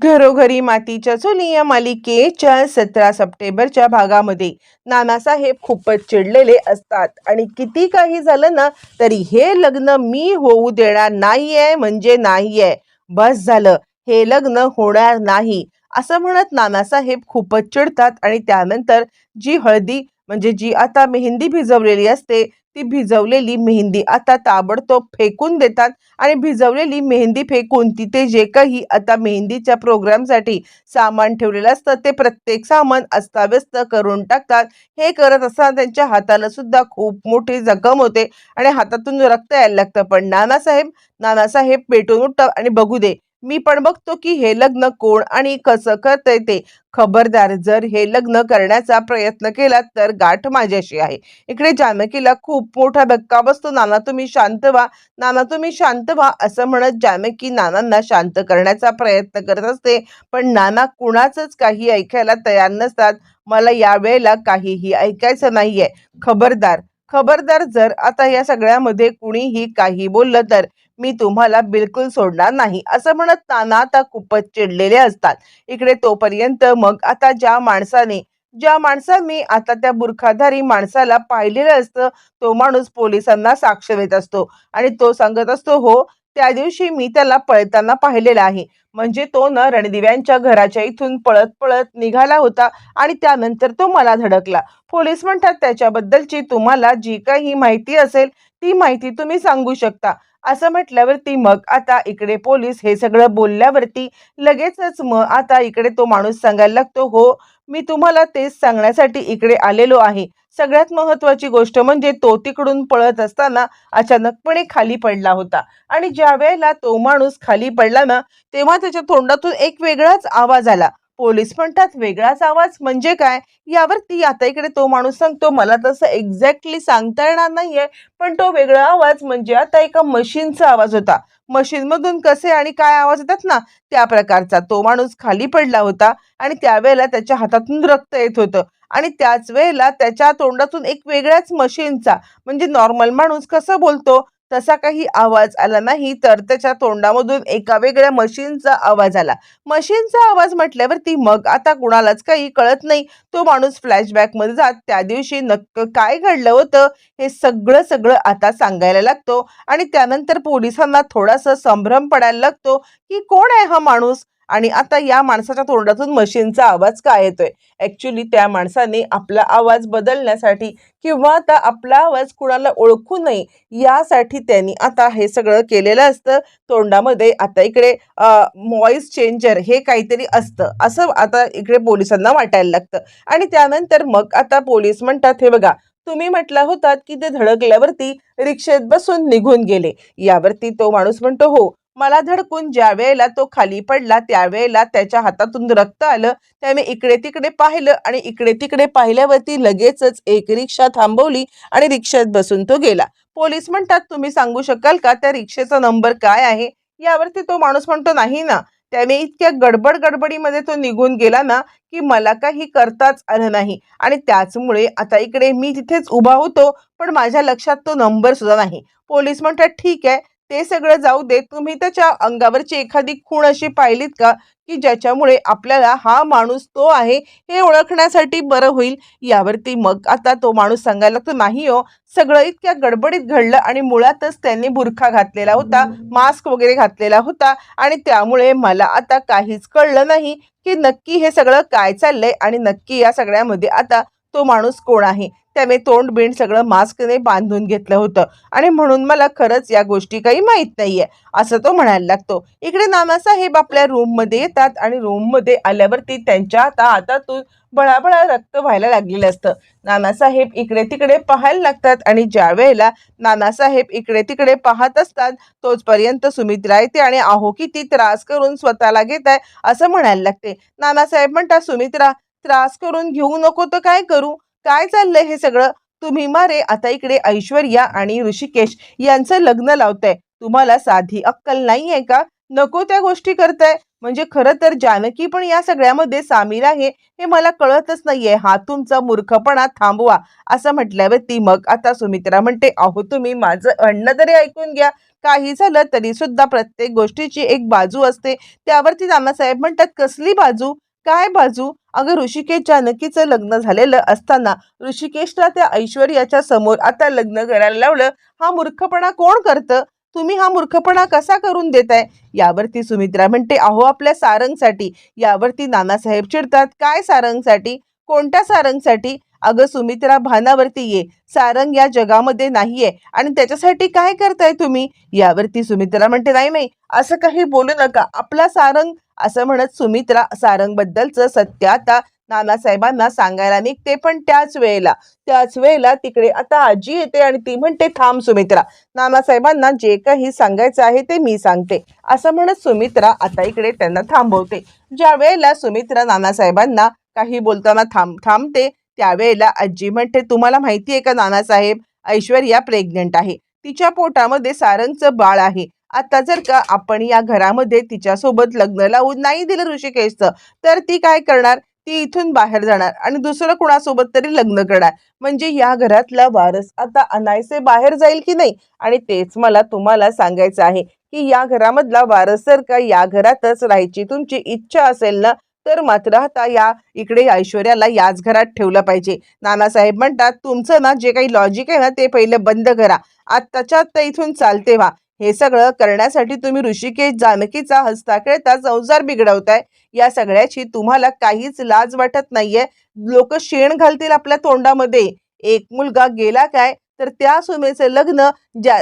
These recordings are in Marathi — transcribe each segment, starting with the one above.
घरोघरी मातीच्या चुली या मालिकेच्या सतरा सप्टेंबरच्या भागामध्ये नानासाहेब खूपच चिडलेले असतात. आणि किती काही झालं ना तरी हे लग्न मी होऊ देणार नाहीये म्हणजे नाहीये. बस झालं. हे लग्न होणार नाही. असं म्हणत नानासाहेब खूपच चिडतात आणि त्यानंतर जी हळदी म्हणजे जी आता मेहंदी भिजवलेली असते ती भिजवलेली मेहंदी. आता ताबडतोब फेकून देतात आणि भिजवलेली मेहंदी फेकून तिथे जे काही आता मेहंदीच्या प्रोग्रामसाठी सामान ठेवलेलं असतं ते प्रत्येक सामान अस्ताव्यस्त करून टाकतात. हे करत असताना त्यांच्या हाताला सुद्धा खूप मोठी जखम होते आणि हातातून रक्त यायला लागतं. पण नानासाहेब नानासाहेब पेटून उठतात आणि बघू दे मी पण बघतो की हे लग्न कोण आणि कसं करतंय ते. खबरदार जर हे लग्न करण्याचा प्रयत्न केला तर गाठ माझ्याशी आहे. इकडे जानकीला खूप मोठा धक्का बसतो. नाना तुम्ही शांत व्हा. नाना तुम्ही शांत व्हा असं म्हणत जानकी नानांना शांत करण्याचा प्रयत्न करत असते. पण नाना कुणाचंच काही ऐकायला तयार नसतात. मला यावेळेला काहीही ऐकायचं नाहीये. खबरदार खबरदार जर आता या सगळ्यामध्ये कुणीही काही बोललं तर मी तुम्हाला बिलकुल सोडणार नाही. असं म्हणत ताना आता खूपच चिडलेले असतात. इकडे तोपर्यंत मग आता ज्या माणसाने ज्या माणसाने आता त्या बुरखाधारी माणसाला पाहिलेलं असतं तो माणूस पोलिसांना साक्ष देत असतो. आणि तो सांगत असतो हो त्या दिवशी मी त्याला पळताना पाहिलेला आहे. म्हणजे तो न रणदिव्यांच्या घराच्या इथून पळत पळत निघाला होता आणि त्यानंतर तो मला धडकला. पोलीस म्हणतात त्याच्याबद्दलची तुम्हाला जी काही माहिती असेल ती माहिती तुम्ही सांगू शकता. असं म्हटल्यावरती मग आता इकडे पोलीस हे सगळं बोलल्यावरती लगेचच मग आता इकडे तो माणूस सांगायला लागतो हो मी तुम्हाला तेच सांगण्यासाठी इकडे आलेलो आहे. सगळ्यात महत्वाची गोष्ट म्हणजे तो तिकडून पळत असताना अचानकपणे खाली पडला होता. आणि ज्या वेळेला तो माणूस खाली पडला ना तेव्हा त्याच्या तोंडातून एक वेगळाच आवाज आला. पोलीस म्हणतात वेगळाच आवाज म्हणजे काय? यावर ती आता इकडे तो माणूस सांगतो मला तसं एक्झॅक्टली सांगता येणार नाहीये पण तो वेगळा आवाज म्हणजे आता एका मशीनचा आवाज होता. मशीनमधून कसे आणि काय आवाज येतात ना त्या प्रकारचा तो माणूस खाली पडला होता आणि त्यावेळेला त्याच्या हातातून रक्त येत होतं. आणि त्याच वेळेला त्याच्या तोंडातून एक वेगळ्याच मशीनचा म्हणजे नॉर्मल माणूस कसं बोलतो? तसा काही आवाज आला नाही तर त्याच्या तोंडामधून एका वेगळ्या मशीनचा आवाज आला. मशीनचा आवाज म्हटल्यावरती मग आता कुणालाच काही कळत नाही. तो माणूस फ्लॅशबॅकमध्ये जात त्या दिवशी नक्क काय घडलं होतं हे सगळं सगळं आता सांगायला लागतो. आणि त्यानंतर पोलिसांना थोडासा संभ्रम पडायला लागतो की कोण आहे हा माणूस? आणि आता या माणसाच्या तोंडातून मशीनचा आवाज काय येतोय? ऍक्च्युली त्या माणसाने आपला आवाज बदलण्यासाठी किंवा आता आपला आवाज कुणाला ओळखू नये यासाठी त्यांनी आता हे सगळं केलेलं असतं. तोंडामध्ये आता इकडे व्हॉइस चेंजर हे काहीतरी असतं. असं आता इकडे पोलिसांना वाटायला लागतं. आणि त्यानंतर मग आता पोलीस म्हणतात हे बघा तुम्ही म्हटला होतात की ते धडकल्यावरती रिक्षेत बसून निघून गेले. यावरती तो माणूस म्हणतो हो मला धडकून ज्या वेळेला तो खाली पडला त्यावेळेला त्याच्या हातातून रक्त आलं त्याने इकडे तिकडे पाहिलं आणि इकडे तिकडे पाहिल्यावरती लगेचच एक रिक्षा थांबवली आणि रिक्षात बसून तो गेला. पोलीस म्हणतात तुम्ही सांगू शकाल का? त्या रिक्षेचा नंबर काय आहे? यावरती तो माणूस म्हणतो नाही ना. त्याने इतक्या गडबड गडबडीमध्ये तो निघून गेला ना की मला काही करताच आलं नाही. आणि त्याचमुळे आता इकडे मी तिथेच उभा होतो पण माझ्या लक्षात तो नंबर सुद्धा नाही. पोलीस म्हणतात ठीक आहे ते सगळं जाऊ दे. तुम्ही त्याच्या अंगावरची एखादी खूण अशी पाहिलीत का? की ज्याच्यामुळे आपल्याला हा माणूस तो आहे हे ओळखण्यासाठी बरं होईल. यावरती मग आता तो माणूस सांगायला लागतो नाही हो. सगळं इतक्या गडबडीत घडलं आणि मुळातच त्यांनी बुरखा घातलेला होता मास्क वगैरे घातलेला होता आणि त्यामुळे मला आता काहीच कळलं नाही की नक्की हे सगळं काय चाललंय आणि नक्की या सगळ्यामध्ये आता तो माणूस कोण आहे? त्याने तोंड बिंड सगळं मास्कने बांधून घेतलं होतं. आणि म्हणून मला खरंच या गोष्टी काही माहीत नाहीये असं तो म्हणायला लागतो. इकडे नानासाहेब आपल्या रूममध्ये येतात आणि रूममध्ये आल्यावरती त्यांच्या आता हातातून बळाबळा रक्त व्हायला लागलेलं असतं. नानासाहेब इकडे तिकडे पाहायला लागतात आणि ज्या वेळेला नानासाहेब इकडे तिकडे पाहत असतात तोचपर्यंत सुमित्रा येते आणि आहो किती त्रास करून स्वतःला घेत आहे असं म्हणायला लागते. नानासाहेब म्हणतात सुमित्रा त्रास करून घेऊ नको तर काय करू? काय चाललंय हे सगळं? तुम्ही मारे आता इकडे ऐश्वर्या आणि ऋषिकेश यांचं लग्न लावताय. तुम्हाला साधी अक्कल नाही आहे का? नको त्या गोष्टी करताय. म्हणजे खरं तर जानकी पण या सगळ्यामध्ये सामील आहे हे मला कळतच नाहीये. हा तुमचा मूर्खपणा थांबवा असं म्हटल्यावर ती मग आता सुमित्रा म्हणते अहो तुम्ही माझं अण्ण तरी ऐकून घ्या. काही झालं तरी सुद्धा प्रत्येक गोष्टीची एक बाजू असते. त्यावरती नानासाहेब म्हणतात कसली बाजू? काय बाजू? अगं ऋषिकेश जानकीचं लग्न झालेलं असताना ऋषिकेशला त्या ऐश्वर्याच्या समोर आता लग्न करायला लावलं हा मूर्खपणा कोण करतं? तुम्ही हा मूर्खपणा कसा करून देताय? यावरती सुमित्रा म्हणते अहो आपल्या सारंगसाठी. यावरती नानासाहेब चिडतात काय सारंगसाठी? कोणत्या सारंगसाठी? अगं सुमित्रा भानावरती ये. सारंग या जगामध्ये नाहीये. आणि त्याच्यासाठी काय करताय तुम्ही? यावरती सुमित्रा म्हणते नाही नाही असं काही बोलू नका. आपला सारंग असं म्हणत सुमित्रा सारंगबद्दलचं सत्य आता नानासाहेबांना सांगायला निघते पण त्याच वेळेला त्याच वेळेला तिकडे आता आजी येते आणि ती म्हणते थांब सुमित्रा नानासाहेबांना जे काही सांगायचं आहे ते मी सांगते. असं म्हणत सुमित्रा आता इकडे त्यांना थांबवते. ज्या वेळेला सुमित्रा नानासाहेबांना काही बोलताना थांब थांबते त्यावेळेला आजी म्हणते तुम्हाला माहिती आहे का नानासाहेब ऐश्वर्या प्रेग्नंट आहे. तिच्या पोटामध्ये सारंगचं बाळ आहे. आता जर का आपण या घरामध्ये तिच्यासोबत लग्न लावून नाही दिलं ऋषिकेशचं तर ती काय करणार? ती इथून बाहेर जाणार आणि दुसरं कुणासोबत तरी लग्न करणार. म्हणजे या घरातला वारस आता अनायसे बाहेर जाईल की नाही? आणि तेच मला तुम्हाला सांगायचं आहे की या घरामधला वारस जर का या घरातच राहायची तुमची इच्छा असेल ना तर मात्र आता या इकडे ऐश्वर्याला याच घरात ठेवलं पाहिजे. नानासाहेब म्हणतात तुमचं ना जे काही लॉजिक आहे ना ते पहिलं बंद करा. आत्ताच्या आत्ता इथून चालते व्हा. हे सगळं करण्यासाठी तुम्ही ऋषिकेश जानकीचा हसता खेळता संसार बिघडवताय. या सगळ्याची तुम्हाला काहीच लाज वाटत नाहीये. लोक शेण घालतील आपल्या तोंडामध्ये. एक मुलगा गेला काय? तर त्या सुनेचं लग्न ज्या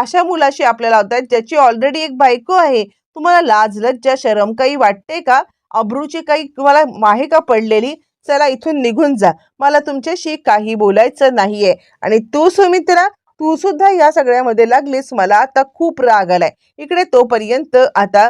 अशा मुलाशी आपल्याला होत ज्याची ऑलरेडी एक बायको आहे. तुम्हाला लाज लज्जा शरम काही वाटते का? अब्रूची काही तुम्हाला आहे का पडलेली चला इथून निघून जा. मला तुमच्याशी काही बोलायचं नाहीये. आणि तू सुमित्रा तू सुद्धा या सगळ्यामध्ये लागलीस मला आता खूप राग आलाय. इकडे तोपर्यंत आता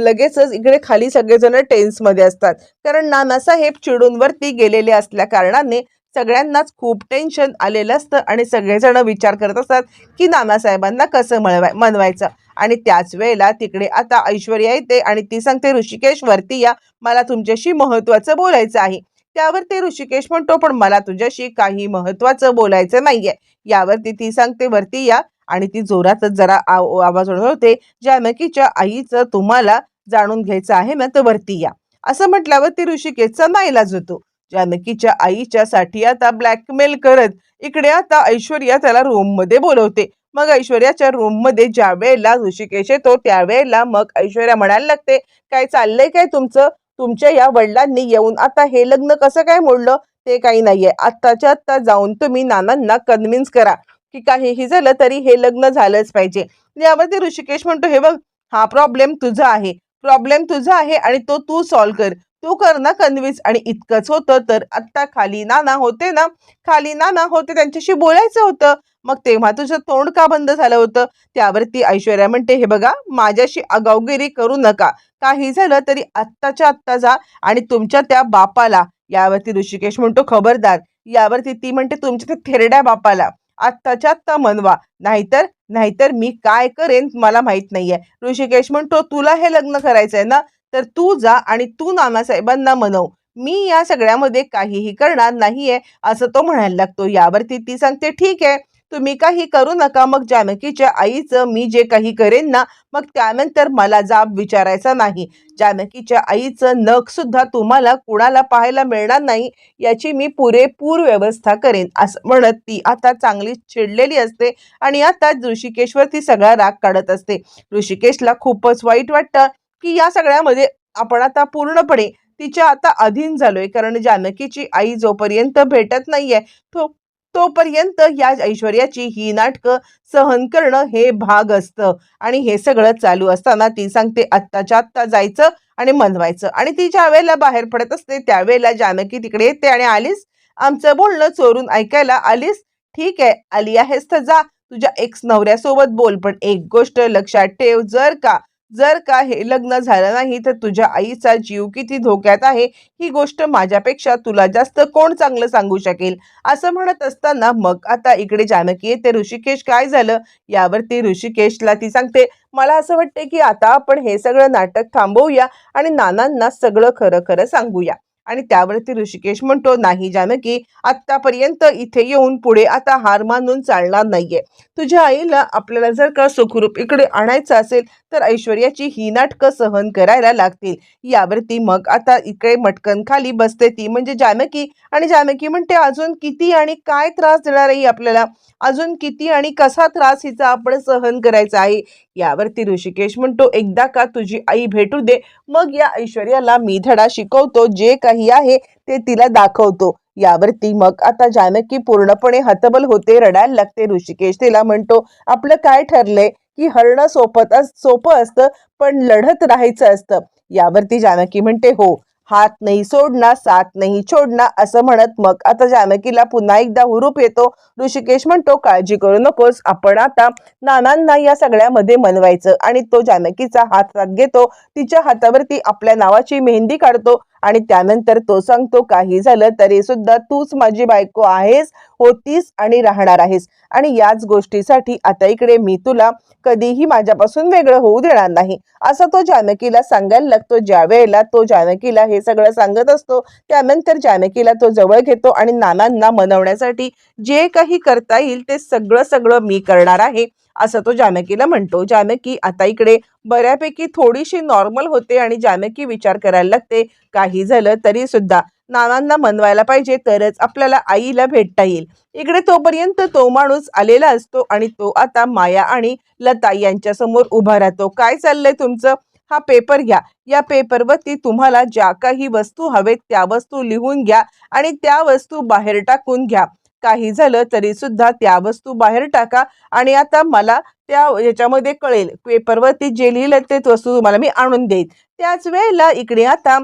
लगेचच इकडे खाली सगळेजण टेन्समध्ये असतात. कारण नानासाहेब चिडून वरती गेलेले असल्या कारणाने सगळ्यांनाच खूप टेन्शन आलेलं असतं आणि सगळेजण विचार करत असतात की नानासाहेबांना कसं मळवाय मनवायचं? आणि त्याच वेळेला तिकडे आता ऐश्वर्या येते आणि ती सांगते ऋषिकेश वरती या. मला तुमच्याशी महत्वाचं बोलायचं आहे. त्यावर ते ऋषिकेश म्हणतो पण मला तुझ्याशी काही महत्वाचं बोलायचं नाहीये. यावरती ती सांगते वरती या. आणि ती जोरातच जरा आव- आवाज होते जानकीच्या आईचं तुम्हाला जाणून घ्यायचं आहे ना तर वरती या. असं म्हटल्यावर ती ऋषिकेशचा नाईलाज होतो. जानकीच्या आईच्या साठी आता ब्लॅकमेल करत इकडे आता ऐश्वर्या त्याला रूममध्ये बोलवते. मग ऐश्वर्याच्या रूममध्ये ज्या वेळेला ऋषिकेश येतो त्यावेळेला मग ऐश्वर्या म्हणायला लागते काय चाललंय काय तुमचं? तुमच्या या वडिलांनी येऊन आता हे लग्न कसं काय मोडलं? ते काही नाहीये. आत्ताच्या आत्ता जाऊन तुम्ही नानांना कन्व्हिन्स करा की काहीही झालं तरी हे लग्न झालंच पाहिजे. यावरती ऋषिकेश म्हणतो हे बघ हा प्रॉब्लेम तुझा आहे. प्रॉब्लेम तुझा आहे आणि तो तू सॉल्व कर. तू कर ना कन्व्हिन्स. आणि इतकंच होतं तर आत्ता खाली नाना होते ना खाली नाना होते त्यांच्याशी बोलायचं होतं. मग तेव्हा तुझं तोंड का बंद झालं होतं? त्यावरती ऐश्वर्या म्हणते हे बघा माझ्याशी आगावगिरी करू नका. काही झालं तरी आत्ताच्या आत्ता जा आणि तुमच्या त्या बापाला. यावरती ऋषिकेश म्हणतो खबरदार. यावरती ती म्हणते तुमच्या त्या थेरड्या बापाला. आत्ताच्या आत्ता मनवा. नाहीतर नाहीतर मी काय करेन मला माहीत नाहीये. ऋषिकेश म्हणतो तुला हे लग्न करायचंय ना? तर तू जा आणि तू नानासाहेबांना मनव. मी या सगळ्यामध्ये काहीही करणार नाहीये असं तो म्हणायला लागतो. यावरती ती सांगते ठीक आहे तुम्ही काही करू नका. मग जानकीच्या आईचं मी जे काही करेन ना मग त्यानंतर मला जाब विचारायचा नाही. जानकीच्या आईचं नख सुद्धा तुम्हाला कुणाला पाहायला मिळणार नाही याची मी पुरेपूर व्यवस्था करेन असं म्हणत ती आता चांगली चिडलेली असते आणि आता ऋषिकेशवर ती सगळा राग काढत असते. ऋषिकेशला खूपच वाईट वाटतं. की या सगळ्यामध्ये आपण आता पूर्णपणे तिच्या आता अधीन झालोय. कारण जानकीची आई जोपर्यंत भेटत नाहीये तो तोपर्यंत या ऐश्वर्याची ही नाटकं सहन करणं हे भाग असतं. आणि हे सगळं चालू असताना ती सांगते आत्ताच्या आत्ता जायचं आणि मनवायचं. आणि ती ज्या वेळेला बाहेर पडत असते त्यावेळेला जानकी तिकडे येते आणि आलीस आमचं बोलणं चोरून ऐकायला आलीस? ठीक आहे आली आहेस तर जा. तुझ्या एक्स नवऱ्यासोबत बोल पण एक गोष्ट लक्षात ठेव जर का जर का हे लग्न झालं नाही तर तुझ्या आईचा जीव किती धोक्यात आहे? ही गोष्ट माझ्यापेक्षा तुला जास्त कोण चांगलं सांगू शकेल? असं म्हणत असताना मग आता इकडे जानकी येते ऋषिकेश काय झालं? यावरती ऋषिकेशला ती सांगते मला असं वाटते की आता आपण हे सगळं नाटक थांबवूया आणि नानांना सगळं खरं खरं सांगूया. आणि त्यावरती ऋषिकेश म्हणतो नाही जानकी आत्तापर्यंत इथे येऊन पुढे आता हार मानून चालणार नाहीये. तुझ्या आईला आपल्याला जर का सुखरूप इकडे आणायचं असेल तर ऐश्वर्याची ही नाटकं सहन करायला लागतील. यावरती मग आता इकडे मटकन खाली बसते ती. म्हणजे जानकी आणि जानकी म्हणते अजून किती आणि काय त्रास देणार आहे आपल्याला? अजून किती आणि कसा त्रास हिचा आपण सहन करायचा आहे? यावरती ऋषिकेश म्हणतो एकदा का तुझी आई भेटू दे मग या ऐश्वर्याला मी धडा शिकवतो. जे काही आहे ते तिला दाखवतो. यावरती मग आता जानकी पूर्णपणे हतबल होते रडायला लागते. ऋषिकेश तिला म्हणतो आपलं काय ठरलंय? की हरणं सोपत सोपं असतं पण लढत राहायचं असतं. यावरती जानकी म्हणते हो हात नाही सोडणार साथ नाही छोडणार असं म्हणत मग आता जानकीला पुन्हा एकदा हुरूप येतो. ऋषिकेश म्हणतो काळजी करू नकोस आपण आता नानांना या सगळ्यामध्ये मनवायचं. आणि तो जानकीचा हात हात घेतो. तिच्या हातावरती आपल्या नावाची मेहंदी काढतो आणि त्यानंतर तो सांगतो काही झालं तरी सुद्धा तूच माझी बायको आहेस होतीस आणि राहणार आहेस. आणि याच गोष्टीसाठी आता इकडे मी तुला कधीही माझ्यापासून वेगळं होऊ देणार नाही. असं तो जानकीला सांगायला लागतो. ज्या वेळेला तो जानकीला हे सगळं सांगत असतो. त्यानंतर जानकीला तो जवळ घेतो आणि नानांना मनवण्यासाठी जे काही करता येईल ते सगळं सगळं मी करणार आहे असं तो जानकीला म्हणतो. जानकी आता इकडे बऱ्यापैकी थोडीशी नॉर्मल होते आणि जानकी विचार करायला लागते. काही झालं तरी सुद्धा नानांना मनवायला पाहिजे तरच आपल्याला आईला भेटता येईल. इकडे तोपर्यंत तो माणूस आलेला असतो आणि तो आता माया आणि लता यांच्यासमोर उभा राहतो. काय चाललंय तुमचं? हा पेपर घ्या. या पेपरवरती तुम्हाला ज्या काही वस्तू हवेत त्या वस्तू लिहून घ्या आणि त्या वस्तू बाहेर टाकून घ्या. काही झालं तरी सुद्धा त्या वस्तू बाहेर टाका आणि आता मला त्या याच्यामध्ये कळेल. पेपरवरती जे लिहिलं ते वस्तू तुम्हाला मी आणून देईन. त्याच वेळेला इकडे आता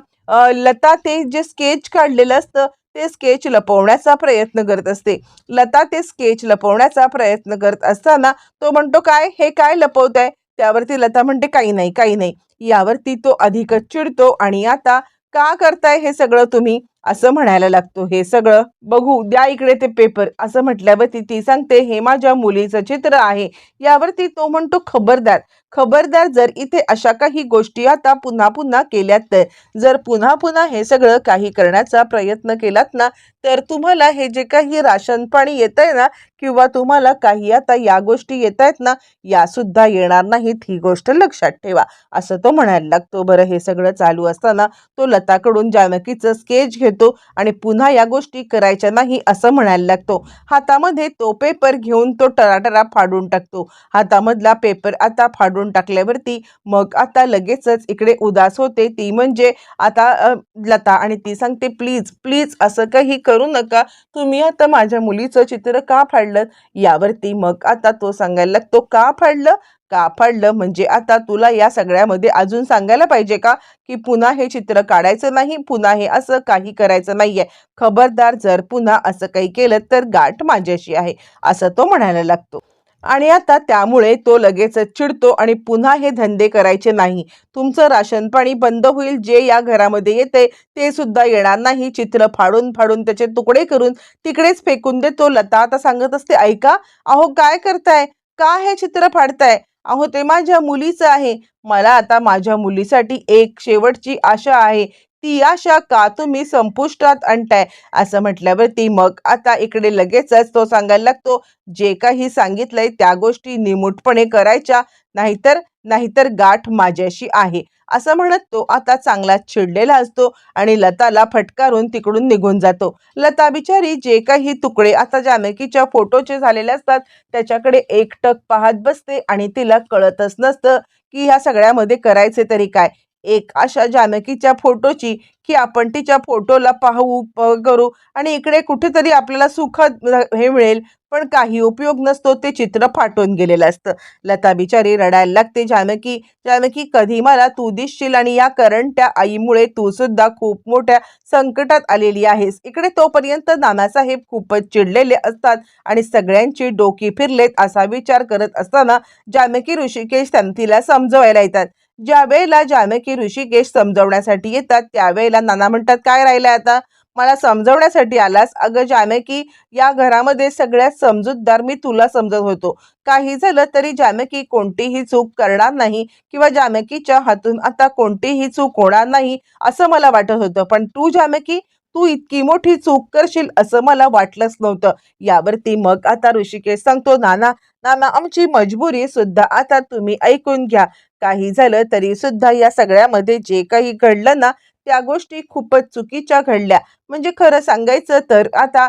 लता ते जे स्केच काढलेलं असतं ते स्केच लपवण्याचा प्रयत्न करत असते. लता ते स्केच लपवण्याचा प्रयत्न करत असताना तो म्हणतो काय? हे काय लपवताय? त्यावरती लता म्हणते काही नाही काही नाही. यावरती तो अधिकच चिडतो आणि आता का करताय हे सगळं तुम्ही? असं म्हणायला लागतो. हे सगळं बघू द्या इकडे ते पेपर असं म्हटल्यावरती ती सांगते हे माझ्या मुलीचं चित्र आहे. यावरती तो म्हणतो खबरदार. खबरदार जर इथे अशा काही गोष्टी आता पुन्हा पुन्हा केल्यात तर जर पुन्हा पुन्हा हे सगळं काही करण्याचा प्रयत्न केलात ना तर तुम्हाला हे जे काही राशन पाणी येत आहे ना किंवा तुम्हाला काही आता या गोष्टी येत आहेत ना या सुद्धा येणार नाहीत. ही गोष्ट लक्षात ठेवा. असं तो म्हणायला लागतो. बरं हे सगळं चालू असताना तो लताकडून जानकीचं स्केच घेतो आणि पुन्हा या गोष्टी करायच्या नाही असं म्हणायला लागतो. हातामध्ये तो पेपर घेऊन तो टराटरा फाडून टाकतो. हातामधला पेपर आता फाडून टाकल्यावरती मग आता लगेचच इकडे उदास होते. ती म्हणजे आता लता आणि ती सांगते प्लीज प्लीज असं काही करू नका. तुम्ही आता माझ्या मुलीचं चित्र का फाडलं? यावरती मग आता तो सांगायला लागतो का फाडलं? का फाडलं म्हणजे आता तुला या सगळ्यामध्ये अजून सांगायला पाहिजे का? की पुन्हा हे चित्र काढायचं नाही पुन्हा हे असं काही करायचं नाहीये. खबरदार जर पुन्हा असं काही केलं तर गाठ माझ्याशी आहे असं तो म्हणायला लागतो. आणि आता त्यामुळे तो लगेचच चिडतो आणि पुन्हा हे धंदे करायचे नाही. तुमचं राशन पाणी बंद होईल जे या घरामध्ये येते ते सुद्धा येणार नाही. चित्र फाडून फाडून त्याचे तुकडे करून तिकडेच फेकून देतो. लता आता सांगत असते ऐका अहो काय करताय? का हे चित्र फाडताय? अहो ते माझ्या मुलीचं आहे. मला आता माझ्या मुलीसाठी एक शेवटची आशा आहे. ती आशा का तुम्ही संपुष्टात आणताय? असं म्हटल्यावरती मग आता इकडे लगेचच तो सांगायला लागतो जे काही सांगितलंय त्या गोष्टी निमूटपणे करायच्या नाहीतर नाहीतर गाठ माझ्याशी आहे. असं म्हणत तो आता चांगला चिडलेला असतो आणि लताला फटकारून तिकडून निघून जातो. लता बिचारी जे काही तुकडे आता जानकीच्या फोटोचे झालेले असतात त्याच्याकडे एकटक पाहत बसते आणि तिला कळतच नसतं की ह्या सगळ्यामध्ये करायचे तरी काय. एक अशा जानकीच्या फोटोची की आपण तिच्या फोटोला पाहू प- करू. आणि इकडे कुठेतरी आपल्याला सुखद हे मिळेल पण काही उपयोग नसतो ते चित्र फाटून गेलेलं असतं. लता बिचारी रडायला लागते जानकी जानकी कधी मला तू दिसशील आणि या करंट्या आईमुळे तू सुद्धा खूप मोठ्या संकटात आलेली आहेस. इकडे तोपर्यंत नानासाहेब खूपच चिडलेले असतात आणि सगळ्यांची डोकी फिरलेत असा विचार करत असताना जानकी ऋषिकेश त्यांना तिला समजवायला येतात. ज्या वेळेला जानकी ऋषिकेश समजवण्यासाठी येतात त्यावेळेला नाना म्हणतात काय राहिलंय आता? मला समजवण्यासाठी आलास? अगं जानकी या घरामध्ये सगळ्यात समजूतदार मी तुला समजत होतो. काही झालं तरी जानकी कोणतीही चूक करणार नाही किंवा जानकीच्या हातून आता कोणतीही चूक होणार नाही असं मला वाटत होतं. पण तू जानकी तू इतकी मोठी चूक करशील असं मला वाटलंच नव्हतं. यावरती मग आता ऋषिकेश सांगतो नाना नाना आमची मजबुरी सुद्धा आता तुम्ही ऐकून घ्या. काही झालं तरी सुद्धा या सगळ्यामध्ये जे काही घडलं ना त्या गोष्टी खूपच चुकीच्या घडल्या. म्हणजे खरं सांगायचं तर आता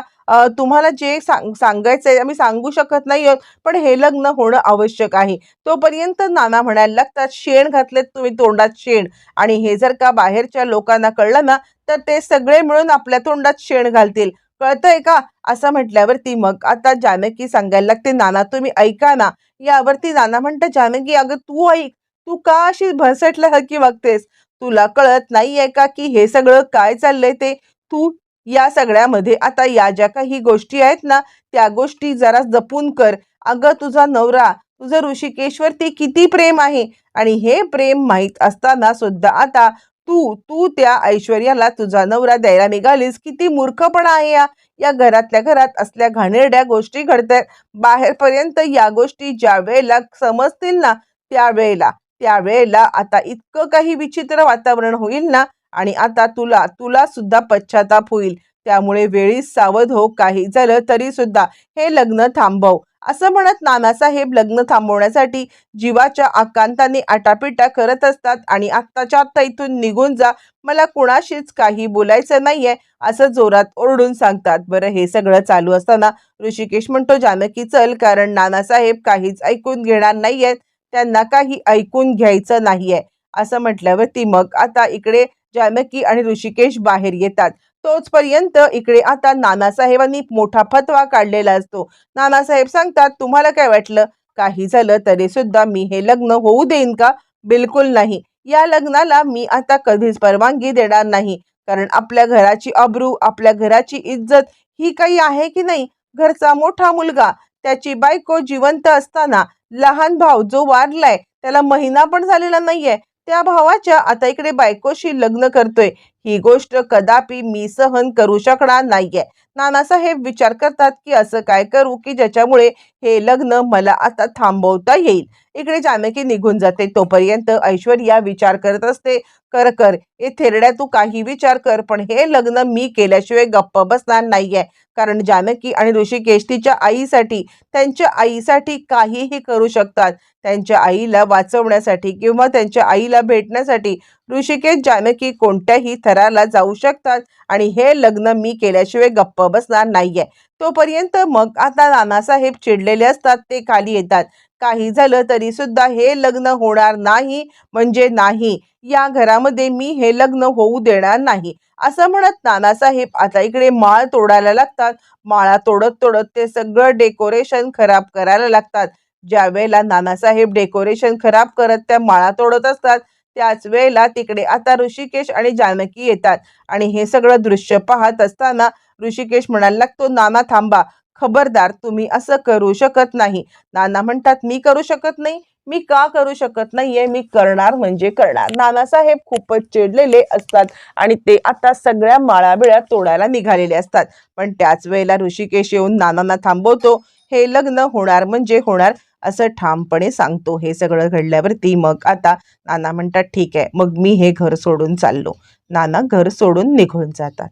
तुम्हाला जे सांग सांगायचंय आम्ही सांगू शकत नाही आहोत पण हे लग्न होणं आवश्यक आहे. तोपर्यंत नाना म्हणायला लागतात शेण घातलेत तुम्ही तोंडात शेण. आणि हे जर का बाहेरच्या लोकांना कळलं ना तर ते सगळे मिळून आपल्या तोंडात शेण घालतील. कळतंय का? असं म्हटल्यावरती मग आता जानकी सांगायला लागते नाना तुम्ही ऐका ना यावरती नाना म्हणतात जानकी अगं तू ऐक तू का अशी भरसटल्यासारखी वागतेस? तुला कळत नाहीये का की हे सगळं काय चाललंय ते? तू या सगळ्यामध्ये आता या ज्या काही गोष्टी आहेत ना त्या गोष्टी जरा जपून कर. अगं तुझा नवरा तुझं ऋषिकेशवरती किती प्रेम आहे? आणि हे प्रेम माहीत असताना सुद्धा आता तू तू त्या ऐश्वर्याला तुझा नवरा द्यायला निघालीस किती मूर्खपणा आहे या. या घरातल्या घरात असल्या घाणेरड्या गोष्टी घडतात बाहेरपर्यंत या गोष्टी ज्या वेळेला समजतील ना त्यावेळेला त्यावेळेला आता इतकं काही विचित्र वातावरण होईल ना आणि आता तुला तुला सुद्धा पश्चाताप होईल. त्यामुळे वेळीच सावध हो काही झालं तरी सुद्धा हे लग्न थांबव. असं म्हणत नानासाहेब लग्न थांबवण्यासाठी जीवाच्या आकांताने आटापिटा करत असतात आणि आत्ताच्या आत्ता इथून निघून जा. मला कुणाशीच काही बोलायचं नाहीये असं जोरात ओरडून सांगतात. बरं हे सगळं चालू असताना ऋषिकेश म्हणतो जानकी चल कारण नानासाहेब काहीच ऐकून घेणार नाहीयेत. त्यांना काही ऐकून घ्यायचं नाहीये. असं म्हटल्यावरती मग आता इकडे जानकी आणि ऋषिकेश बाहेर येतात. तोचपर्यंत इकडे आता नानासाहेबांनी मोठा फतवा काढलेला असतो. नानासाहेब सांगतात तुम्हाला काय वाटलं? काही झालं तरी सुद्धा मी हे लग्न होऊ देईन का? बिलकुल नाही. या लग्नाला मी आता कधीच परवानगी देणार नाही. कारण आपल्या घराची अब्रू आपल्या घराची इज्जत ही काही आहे की नाही? घरचा मोठा मुलगा त्याची बायको जिवंत असताना लहान भाऊ जो वारलाय त्याला महिना पण झालेला नाहीये. त्या भावाच्या आता इकडे बायकोशी लग्न करतोय. ही गोष्ट कदापि मी सहन करू शकणार नाहीये. नानासाहेब विचार करतात की असं काय करू की ज्याच्यामुळे हे लग्न मला आता थांबवता येईल. इकडे जानकी निघून जाते. तोपर्यंत ऐश्वर्या विचार करत असते कर कर हे थेरड्या तू काही विचार कर पण हे लग्न मी केल्याशिवाय गप्प बसणार नाहीये. कारण जानकी आणि ऋषिकेश तिच्या आईसाठी त्यांच्या आईसाठी काहीही करू शकतात. त्यांच्या आईला वाचवण्यासाठी किंवा त्यांच्या आईला भेटण्यासाठी ऋषिकेश जानकी कोणत्याही थराला जाऊ शकतात आणि हे लग्न मी केल्याशिवाय गप्प बसणार नाहीये. तोपर्यंत मग आता नानासाहेब चिडलेले असतात ते खाली येतात. काही झालं तरी सुद्धा हे लग्न होणार नाही म्हणजे नाही. या घरामध्ये मी हे लग्न होऊ देणार नाही. असं म्हणत नानासाहेब आता इकडे माळ तोडायला लागतात. माळा तोडत तोडत ते सगळं डेकोरेशन खराब करायला लागतात. ज्या वेळेला नानासाहेब डेकोरेशन खराब करत त्या माळा तोडत असतात त्याच वेळेला तिकडे आता ऋषिकेश आणि जानकी येतात. आणि हे सगळं दृश्य पाहत असताना ऋषिकेश म्हणायला लागतो नाना थांबा खबरदार तुम्ही असं करू शकत नाही. नाना म्हणतात मी करू शकत नाही. मी का करू शकत नाहीये? मी करणार म्हणजे करणार. नानासाहेब खूपच चिडलेले असतात आणि ते आता सगळ्या माळाबिळ्या तोडायला निघालेले असतात. पण त्याच वेळेला ऋषिकेश येऊन नानांना थांबवतो. हे लग्न होणार म्हणजे होणार असं ठामपणे सांगतो. हे सगळं घडल्यावरती मग आता नाना म्हणतात ठीक आहे मग मी हे घर सोडून चाललो. नाना घर सोडून निघून जातात.